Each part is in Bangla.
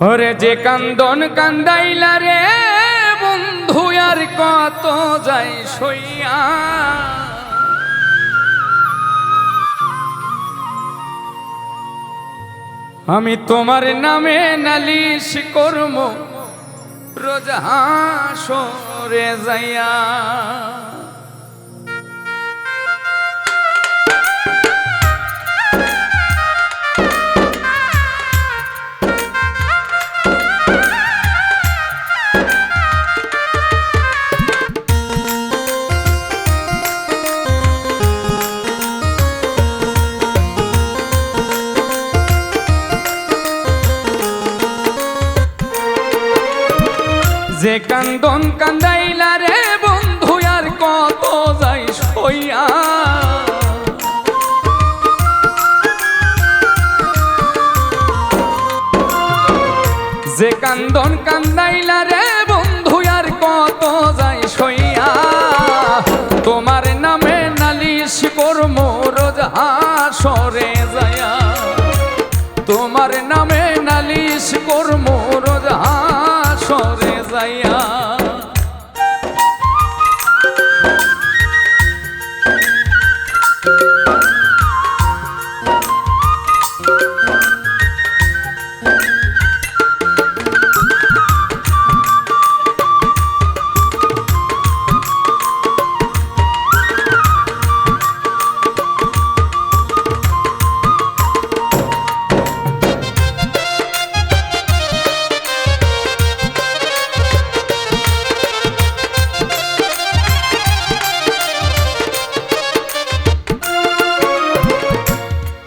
ওরে যে কান্দন কান্দাইলা রে, বন্ধু আর কত যাই সইয়া। আমি তোমার নামে নালিশ করম, রোজ হাসরে যাইয়া। যে কান্দন কান্দাইলা রে বন্ধু, আর কত যাই সইয়া। যে কান্দন কান্দাইলা রে বন্ধু, আর কত যাই সইয়া। তোমার নামে নালিশ করম রোজ হাসরে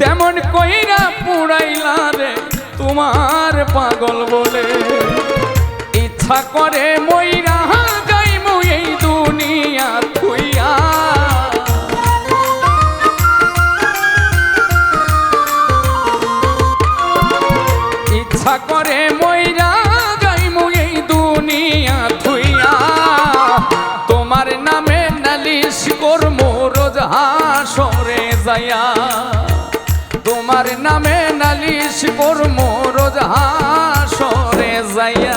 তেমন কইরা পুরাইলা রে তোমার পাগল বলে। ইচ্ছা করে মইরা নালিশ মোর রোজ হাসরে যাইয়া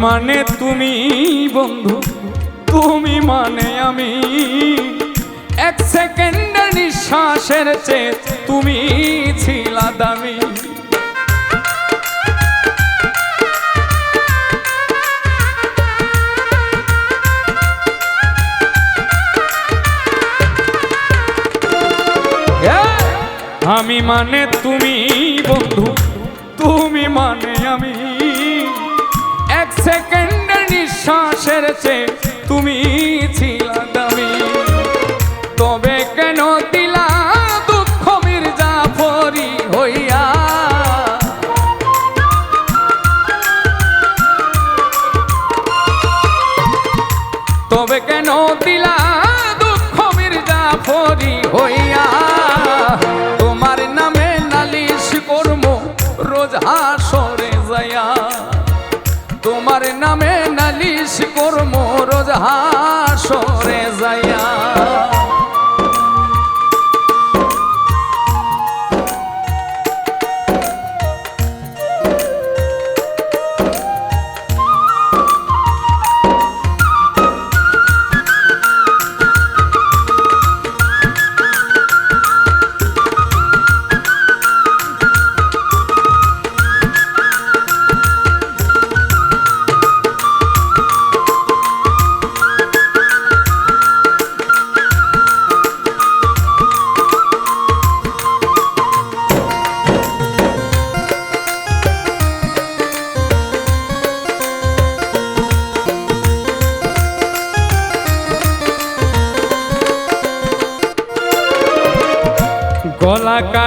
মানে তুমি বন্ধু, তুমি মানে আমি। এক সেকেন্ডের নিঃশ্বাসের চেয়ে তুমি ছিলা দামি। আমি মানে তুমি বন্ধু। নিঃশ্বাসের চেয়ে তুমি তবে কেন দিলা দুঃখ মির্জাফরি হইয়া? তবে কেন দিলা তোমার নামে নালিশ করমো রোজ হাসরে যায়া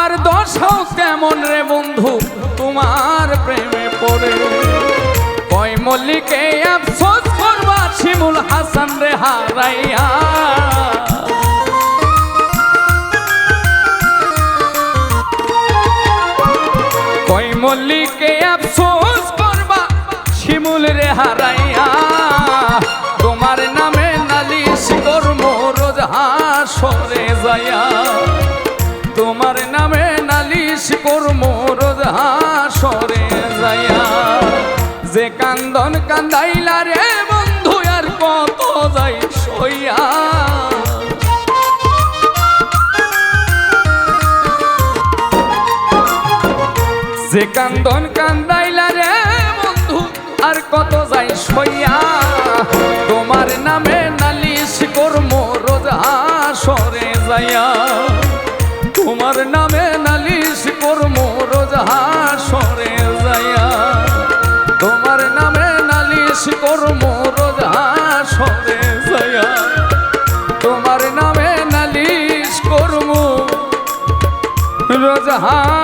আমার দশাও কেমন রে বন্ধু? তোমার প্রেমে পড়ে। কয় মল্লিকে, আফসোস করবা শিমুল হাসান রে হারাইয়া। কই মল্লিকে, আফসোস করবা শিমুল রে হারাইয়া। তোমার নামে নালিশ করম রোজ হাসরে যাইয়া। যে কান্দন কান্দাইলা রে বন্ধু, আর কত যাই সইয়া। যে কান্দন কান্দাইলা রে বন্ধু, আর কত যাই সইয়া। তোমার নামে নালিশ করম, রোজ সরে যাইয়া। তোমার নামে নালিশ মোর রোজ সয়া তোমার নামে নালিশ করমু রোজ হাসরে